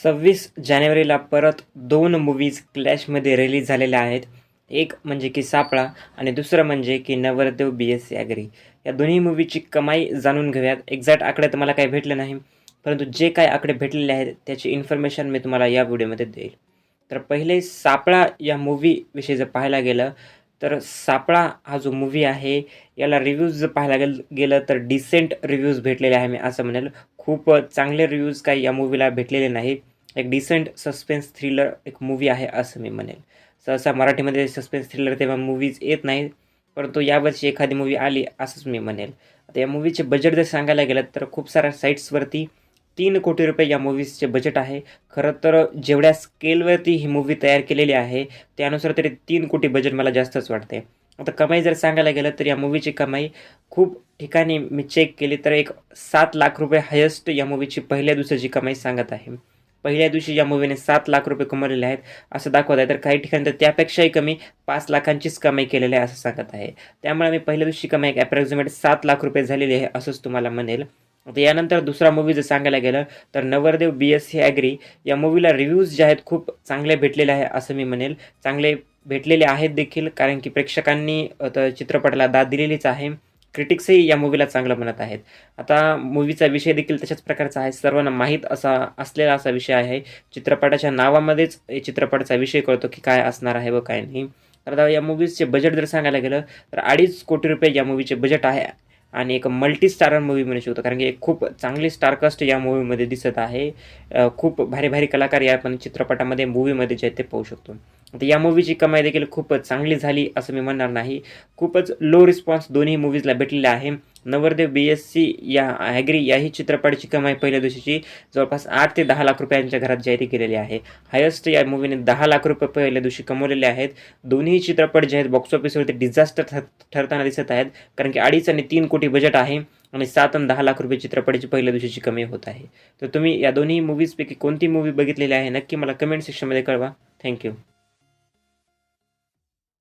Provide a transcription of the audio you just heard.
सव्वीस जानेवारीला परत दोन मूवीज क्लॅशमध्ये रिलीज झालेल्या आहेत. एक म्हणजे की सापळा आणि दुसरं म्हणजे की नवरदेव बी एस सी ॲग्री या दोन्ही मूवीची कमाई जाणून घेऊयात. एक्झॅक्ट आकडे तुम्हाला काही भेटले नाही परंतु जे काय आकडे भेटलेले आहेत त्याची इन्फॉर्मेशन मी तुम्हाला या व्हिडिओमध्ये देईल. तर पहिले सापळा या मूवीविषयी जर पाहायला गेलं तर सापळा हा जो मूवी आहे याला रिव्ह्यूज जर पाहायला गेल गेलं तर डिसेंट रिव्ह्यूज भेटलेले आहे मी असं म्हणेल. खूप चांगले रिव्ह्यूज काही या मूवीला भेटलेले नाही एक डिसेंट सस्पेन्स थ्रिलर एक मूवी आहे असं मी म्हणेल सहसा मराठीमध्ये सस्पेन्स थ्रिलर तेव्हा मूवीज येत नाहीत परंतु यावर्षी एखादी मूवी आली असंच मी म्हणेल आता या मूवीचे बजेट जर सांगायला गेलं तर खूप साऱ्या साईट्सवरती तीन कोटी रुपये या मूवीजचे बजेट आहे. खरं तर जेवढ्या स्केलवरती ही मूवी तयार केलेली आहे त्यानुसार तरी तीन कोटी बजेट मला जास्तच वाटते. आता कमाई जर सांगायला गेलं तर या मूवीची कमाई खूप ठिकाणी मी चेक केली तर एक सात लाख रुपये हायेस्ट या मूवीची पहिल्या दिवसाची कमाई सांगत आहे. पहिल्या दिवशी या मूवीने सात लाख रुपये कमवलेले आहेत असं दाखवत आहे. तर काही ठिकाणी तर त्यापेक्षाही कमी पाच लाखांचीच कमाई केलेली आहे असं सांगत आहे. त्यामुळे मी पहिल्या दिवशी कमाई एक ॲप्रॉक्सिमेट सात लाख रुपये झालेली आहे असंच तुम्हाला म्हणेल. आता यानंतर दुसरा मूवी जर सांगायला गेलं तर नवरदेव बी एस सी ॲग्री या मूवीला रिव्ह्यूज जे आहेत खूप चांगले भेटलेले आहे असं मी म्हणेल. चांगले भेटलेले आहेत देखील कारण की प्रेक्षकांनी तर चित्रपटाला दाद दिलेलीच आहे. क्रिटिक्सही या मूवीला चांगलं म्हणत आहेत. आता मूवीचा विषय देखील तशाच प्रकारचा आहे. सर्वांना माहीत असा असलेला असा विषय आहे. चित्रपटाच्या नावामध्येच चित्रपटाचा विषय कळतो की काय असणार आहे व काय नाही. तर आता या मूवीजचे बजेट जर सांगायला गेलं तर अडीच कोटी रुपये या मूवीचे बजेट आहे. आणि एक मल्टी स्टारर मूवी म्हणू शकतो. कारण की एक खूप चांगली स्टारकास्ट या मूवीमध्ये दिसत आहे. खूप भारी भारी कलाकार या आपण चित्रपटामध्ये मूवीमध्ये जे आहेत ते पाहू शकतो. आता या मूवीची कमाई देखील खूप चांगली झाली असं मी म्हणणार नाही. खूपच लो रिस्पॉन्स दोन्ही मूवीजला भेटलेला आहे. नवरदेव बी एस सी या ॲग्री याही चित्रपटाची कमाई पहिल्या दिवशीची जवळपास आठ ते दहा लाख रुपयांच्या घरात जाहीर केलेली आहे. हायस्ट या मूवीने दहा लाख रुपये पहिल्या दिवशी कमवलेले आहेत. दोन्ही चित्रपट जे आहेत बॉक्स ऑफिसवरती डिझास्टर ठर ठरताना दिसत आहेत. कारण की अडीच आणि तीन कोटी बजेट आहे आणि सात आणि दहा लाख रुपये चित्रपटाची पहिल्या दिवशीची कमी होत आहे. तर तुम्ही या दोन्ही मूवीजपैकी कोणती मूवी बघितलेली आहे नक्की मला कमेंट सेक्शनमध्ये कळवा. थँक्यू